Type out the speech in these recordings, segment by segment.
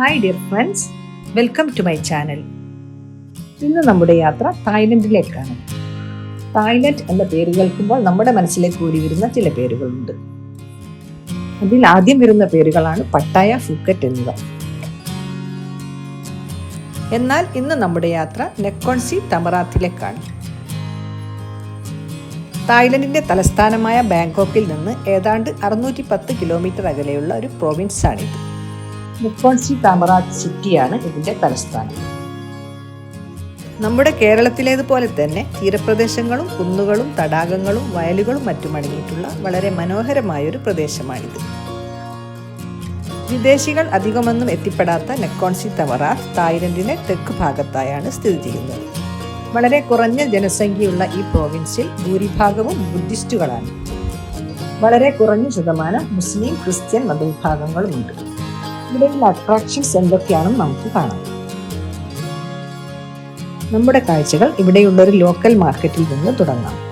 Hi dear friends welcome to my channel ഇന്ന് നമ്മുടെ യാത്ര തായ്ലൻഡിലേക്കാണ്. തായ്ലൻഡ് എന്ന പേര് കേൾക്കുമ്പോൾ നമ്മുടെ മനസ്സിലേക്ക് ഓടി വരുന്ന ചില പേരുകളുണ്ട്. അതിൽ ആദ്യം വരുന്ന പേരുകളാണ് പട്ടായ ഫുക്കറ്റ് എന്നിവ. എന്നാൽ ഇന്ന് നമ്മുടെ യാത്ര നെക്കോൺസി തമറാത്തിലേക്കാണ്. തായ്ലൻഡിന്റെ തലസ്ഥാനമായ ബാങ്കോക്കിൽ നിന്ന് ഏതാണ്ട് അറുന്നൂറ്റി പത്ത് കിലോമീറ്റർ അകലെയുള്ള ഒരു പ്രൊവിൻസാണിത് മുക്കോൺസി താമറാത്ത് സിറ്റിയാണ് ഇതിന്റെ തലസ്ഥാനം. നമ്മുടെ കേരളത്തിലേതുപോലെ തന്നെ തീരപ്രദേശങ്ങളും കുന്നുകളും തടാകങ്ങളും വയലുകളും മറ്റും അടങ്ങിയിട്ടുള്ള വളരെ മനോഹരമായൊരു പ്രദേശമാണിത്. വിദേശികൾ അധികമൊന്നും എത്തിപ്പെടാത്ത നെക്കോൺസി തവറ തായ്ലൻഡിന്റെ തെക്ക് ഭാഗത്തായാണ് സ്ഥിതി ചെയ്യുന്നത്. വളരെ കുറഞ്ഞ ജനസംഖ്യയുള്ള ഈ പ്രോവിൻസിൽ ഭൂരിഭാഗവും ബുദ്ധിസ്റ്റുകളാണ്. വളരെ കുറഞ്ഞ ശതമാനം മുസ്ലിം ക്രിസ്ത്യൻ മതവിഭാഗങ്ങളുമുണ്ട്. ഇവിടെയുള്ള അട്രാക്ഷൻസ് എന്തൊക്കെയാണെന്ന് നമുക്ക് കാണാം. നമ്മുടെ കാഴ്ചകൾ ഇവിടെയുള്ള ഒരു ലോക്കൽ മാർക്കറ്റിൽ നിന്ന് തുടങ്ങാം.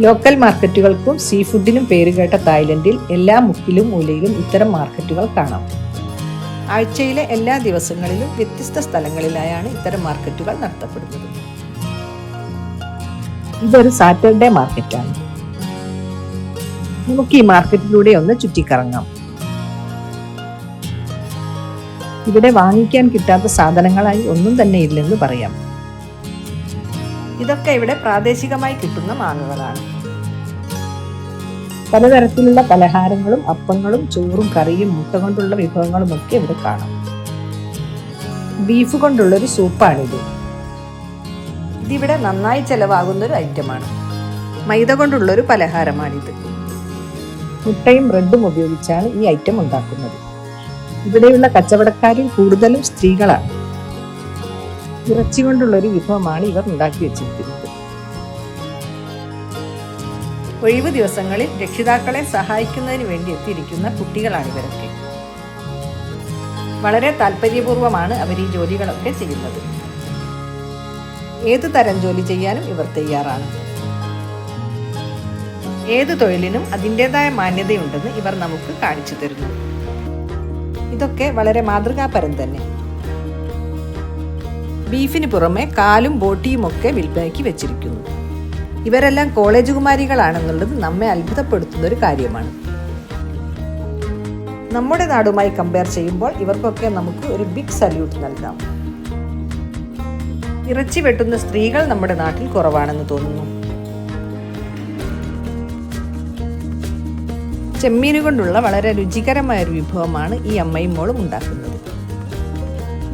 ലോക്കൽ മാർക്കറ്റുകൾക്കും സീ ഫുഡിനും പേരുകേട്ട തായ്ലൻഡിൽ എല്ലാ മുക്കിലും മൂലയിലും ഇത്തരം മാർക്കറ്റുകൾ കാണാം. ആഴ്ചയിലെ എല്ലാ ദിവസങ്ങളിലും വ്യത്യസ്ത സ്ഥലങ്ങളിലായാണ് ഇത്തരം മാർക്കറ്റുകൾ നടത്തപ്പെടുന്നത്. ഇതൊരു സാറ്റർഡേ മാർക്കറ്റാണ്. നമുക്ക് ഈ മാർക്കറ്റിലൂടെ ഒന്ന് ചുറ്റിക്കറങ്ങാം. ഇവിടെ വാങ്ങിക്കാൻ കിട്ടാത്ത സാധനങ്ങളായി ഒന്നും തന്നെ ഇല്ലെന്ന് പറയാം. ഇതൊക്കെ ഇവിടെ പ്രാദേശികമായി കിട്ടുന്ന മാങ്ങകളാണ്. പലതരത്തിലുള്ള പലഹാരങ്ങളും അപ്പങ്ങളും ചോറും കറിയും മുട്ട കൊണ്ടുള്ള വിഭവങ്ങളും ഒക്കെ ഇവിടെ കാണാം. ബീഫ് കൊണ്ടുള്ളൊരു സൂപ്പാണിത്. ഇതിവിടെ നന്നായി ചെലവാകുന്ന ഒരു ഐറ്റമാണ്. മൈദ കൊണ്ടുള്ളൊരു പലഹാരമാണിത്. മുട്ടയും ബ്രെഡും ഉപയോഗിച്ചാണ് ഈ ഐറ്റം ഉണ്ടാക്കുന്നത്. ഇവിടെയുള്ള കച്ചവടക്കാരിൽ കൂടുതലും സ്ത്രീകളാണ്. ഇറച്ചി കൊണ്ടുള്ളൊരു വിഭവമാണ് ഇവർ ഉണ്ടാക്കി വെച്ചിരിക്കുന്നത്. ഒഴിവ് ദിവസങ്ങളിൽ രക്ഷിതാക്കളെ സഹായിക്കുന്നതിന് വേണ്ടി എത്തിയിരിക്കുന്ന കുട്ടികളാണ് ഇവരൊക്കെ. വളരെ താല്പര്യപൂർവമാണ് അവർ ഈ ജോലികളൊക്കെ ചെയ്യുന്നത്. ഏത് തരം ജോലി ചെയ്യാനും ഇവർ തയ്യാറാണ്. ഏത് തൊഴിലിനും അതിന്റെതായ മാന്യതയുണ്ടെന്ന് ഇവർ നമുക്ക് കാണിച്ചു തരുന്നു. ഇതൊക്കെ വളരെ മാതൃകാപരം തന്നെ. ബീഫിന് പുറമെ കാലും ബോട്ടിയും ഒക്കെ വിൽപ്പനയ്ക്ക് വെച്ചിരിക്കുന്നു. ഇവരെല്ലാം കോളേജ് കുമാരികളാണെന്നുള്ളത് നമ്മെ അത്ഭുതപ്പെടുത്തുന്ന ഒരു കാര്യമാണ്. നമ്മുടെ നാടുമായി കമ്പയർ ചെയ്യുമ്പോൾ ഇവർക്കൊക്കെ നമുക്ക് ഒരു ബിഗ് സല്യൂട്ട് നൽകാം. ഇറച്ചി വെട്ടുന്ന സ്ത്രീകൾ നമ്മുടെ നാട്ടിൽ കുറവാണെന്ന് തോന്നുന്നു. ചെമ്മീൻ കൊണ്ടുള്ള വളരെ രുചികരമായ ഒരു വിഭവമാണ് ഈ അമ്മയും മോളും ഉണ്ടാക്കുന്നത്.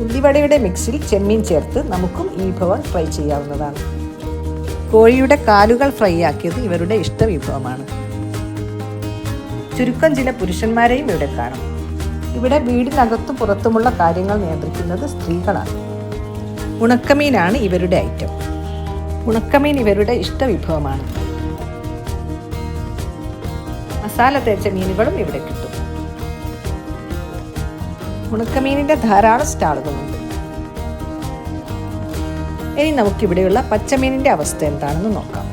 ഉള്ളിവടയുടെ മിക്സിൽ ചെമ്മീൻ ചേർത്ത് നമുക്കും ഈ വിഭവം ഫ്രൈ ചെയ്യാവുന്നതാണ്. കോഴിയുടെ കാലുകൾ ഫ്രൈ ആക്കിയത് ഇവരുടെ ഇഷ്ട വിഭവമാണ്. ചുരുക്കം ചില പുരുഷന്മാരെയും ഇവിടെ കാണാം. ഇവിടെ വീടിനകത്തും പുറത്തുമുള്ള കാര്യങ്ങൾ നിയന്ത്രിക്കുന്നത് സ്ത്രീകളാണ്. ഉണക്കമീനാണ് ഇവരുടെ ഐറ്റം. ഉണക്കമീൻ ഇവരുടെ ഇഷ്ട വിഭവമാണ് മസാല തേച്ച മീനുകളും ഇവിടെ കിട്ടും. ഉണക്കമീനിന്റെ ധാരാളം സ്റ്റാളുകളുണ്ട്. ഇനി നമുക്കിവിടെയുള്ള പച്ചമീനിന്റെ അവസ്ഥ എന്താണെന്ന് നോക്കാം.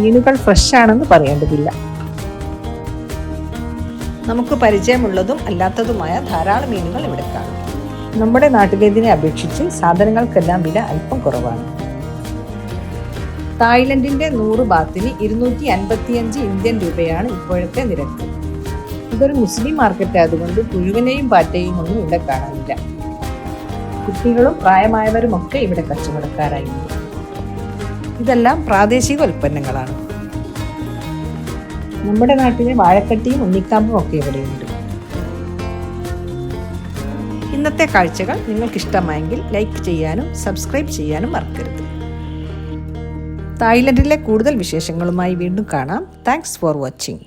മീനുകൾ ഫ്രഷ് ആണെന്ന് പറയേണ്ടതില്ല. നമുക്ക് പരിചയമുള്ളതും അല്ലാത്തതുമായ ധാരാളം മീനുകൾ ഇവിടെ കാണും. നമ്മുടെ നാട്ടിലേതിനെ അപേക്ഷിച്ച് സാധനങ്ങൾക്കെല്ലാം വില അല്പം കുറവാണ്. തായ്ലൻഡിന്റെ നൂറ് ബാത്തിന് ഇരുന്നൂറ്റി അൻപത്തിയഞ്ച് ഇന്ത്യൻ രൂപയാണ് ഇപ്പോഴത്തെ നിരക്ക്. ഇതൊരു മുസ്ലിം മാർക്കറ്റ് ആയതുകൊണ്ട് പുഴുവിനെയും പാറ്റയും ഒന്നും ഇവിടെ കാണാനില്ല. കുട്ടികളും പ്രായമായവരും ഒക്കെ ഇവിടെ കച്ചവടക്കാരായിട്ടുണ്ട് ഇതെല്ലാം പ്രാദേശിക ഉൽപ്പന്നങ്ങളാണ്. നമ്മുടെ നാട്ടിലെ വാഴക്കട്ടിയും ഉണ്ണിക്കാമ്പും ഒക്കെ ഇവിടെയുണ്ട്. ഇന്നത്തെ കാഴ്ചകൾ നിങ്ങൾക്ക് ഇഷ്ടമായെങ്കിൽ ലൈക്ക് ചെയ്യാനും സബ്സ്ക്രൈബ് ചെയ്യാനും മറക്കരുത്. തായ്ലൻഡിലെ കൂടുതൽ വിശേഷങ്ങളുമായി വീണ്ടും കാണാം. Thanks for watching.